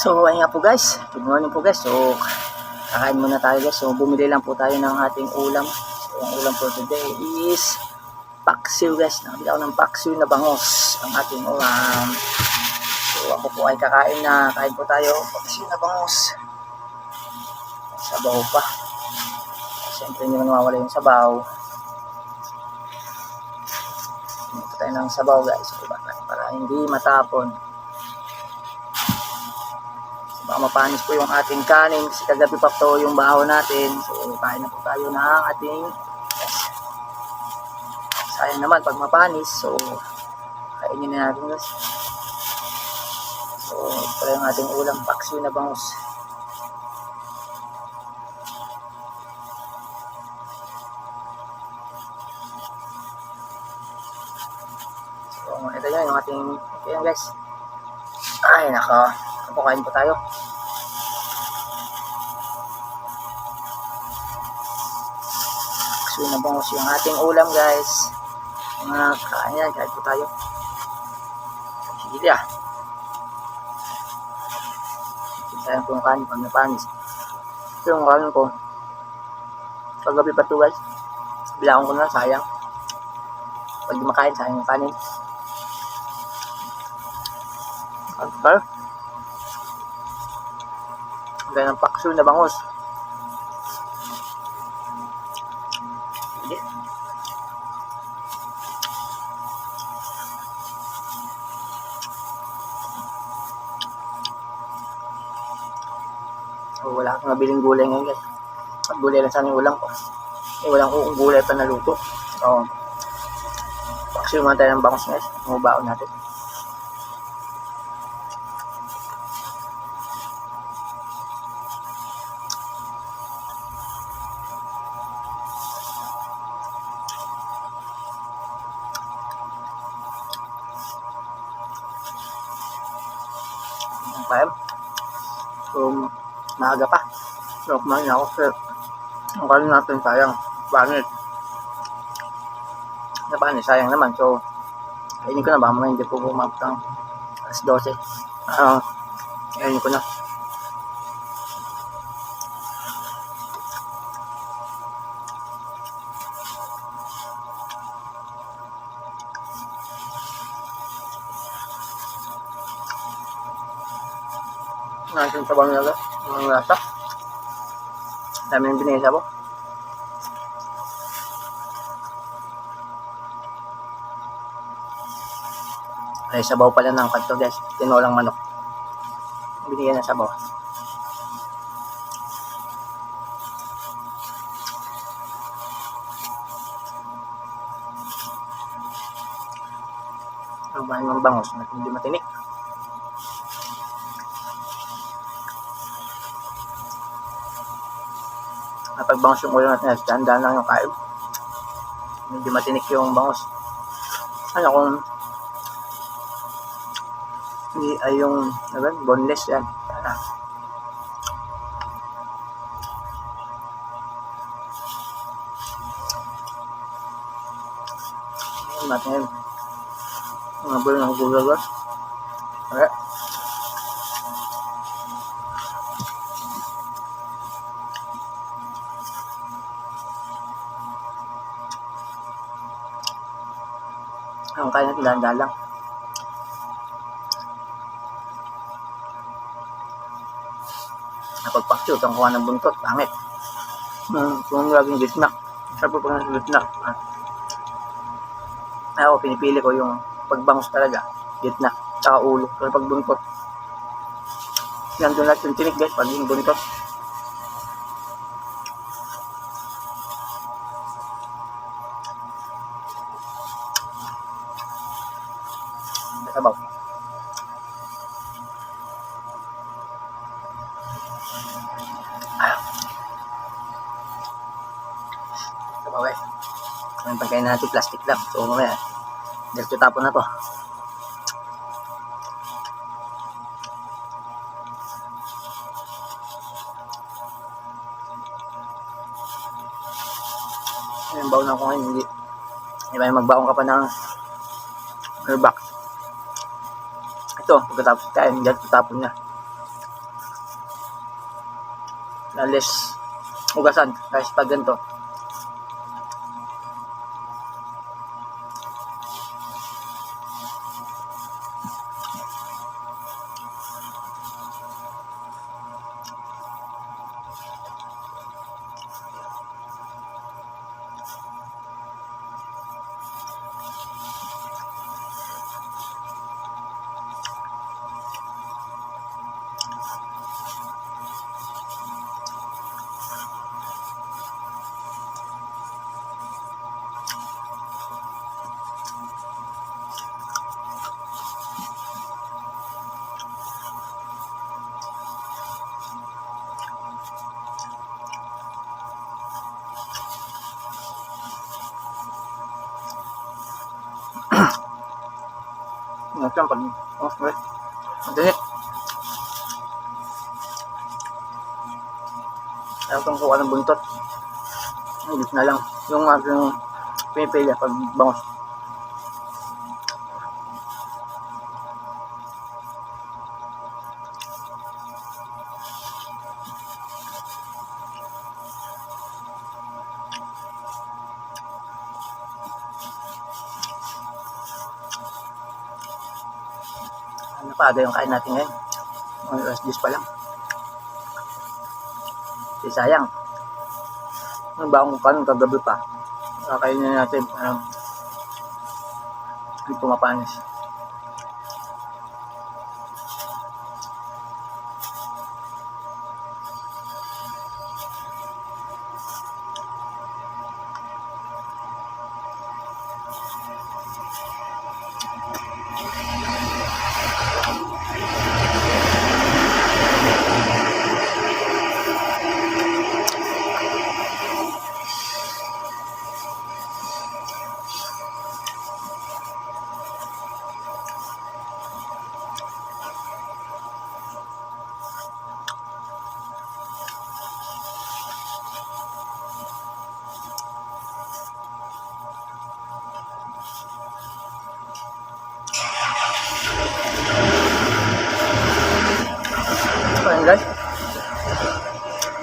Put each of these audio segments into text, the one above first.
So, ayun nga po guys. Good morning po guys. So, kakain muna tayo guys. So, bumili lang po tayo ng ating ulam. So, ang ulam for today is paksiw guys. Nakabili ako ng paksiw na bangos. Ang ating ulam. So, ako po ay kakain na. Kain po tayo. Paksiw na bangos. Sabaw pa. Siyempre, hindi mo nawawala yung sabaw. Ito tayo ng sabaw guys. Diba? Para hindi matapon. Baka mapanis po yung ating kanin kasi kagabi pa po yung baho natin. So, kain na po tayo ng ating yes. Sayang naman pag mapanis. So, kainin na natin guys. So, ito yung ating ulam. Paksiw na bangus. So, ito yan yung ating ito yan guys. Ay, nako. Ako kain po tayo. So, nabangos yung ating ulam, guys. Mga kain yan, kain po tayo. Sige ah. Sayang po yung kanin pag napanis. Ito yung kanin ko. Kagabi pa to guys. Bilangan ko na, sayang. Pag di makain, sayang yung kanin. Ang ganda ng pakso na bangus. Oh, wala akong nabiling gulay ngayon guys. At gulay lang sana yung ulam ko. Eh, walang kung gulay pa naluto. So, naman tayo ng bangus guys. Mubaon natin. Okay. So, maaga pa. So, kumain ako kasi ang kanin natin sayang. Pangit. Na paano, sayang naman. So, kainin ko na ba? Mamaya hindi po bumabot ng alas 12. Ah, kainin ko na. Natin sa bang nila. Mga lasa. Dami ng binisa po. Ay, sabaw pala ng kanto guys. Tinolang manok. Binigyan ng sabaw. Ang bahay ng bangos na hindi matinik. Kapag bangus yung ulo natin, tandaan lang yung kain. Medyo matinik yung bangus. Ano kung hindi ay yung ba, boneless yan. Ah. Natin. Mga bulo ng gulay guys. Ang kaya natin dahan lang. Napagpakyo, itong kuha ng buntot, pangit. Hmm, kung laging gitna. Sabi po ng gitna. Ah. Ako, pinipili ko yung pagbangus talaga. Gitna. Tsaka ulo. Pero pag buntot. Nandun lahat yung tinik guys, pag yung buntot. Sabaw. Sabaw guys. Ang pagkain natin plastic lang. So mamaya, diretso tapon na to. Ayun, baon ako ngayon. Hindi. Di ba magbaon ka pa ng air box. Ito, pagkatapos kain, dyan tatapon niya. Unless, ugasan, guys, pag ganito, Lang pag... Oh. Ang dinit. Ayaw kong kuha ng buntot. Hindi na lang. Yung aking pinipili pag bangos. Ano pa aga yung kain natin ngayon? Mga alas 10 pa lang. Di sayang. Ano ba kung paano kagabi pa? Kakainin natin. Um, hindi pumapanis.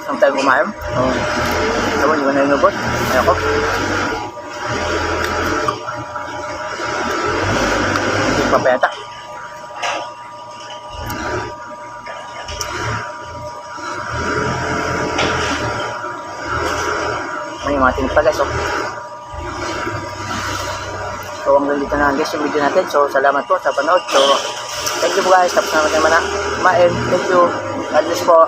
Saan tayo kumain? Oh. Ewan, ko na inubot. Ayoko. Hindi pa peta. May mga tinig pa guys, oh. So, hanggang dito na guys yung video natin. So, salamat po sa panood. So, thank you po guys. Tapos na natin mana. Main. Thank you. God bless po.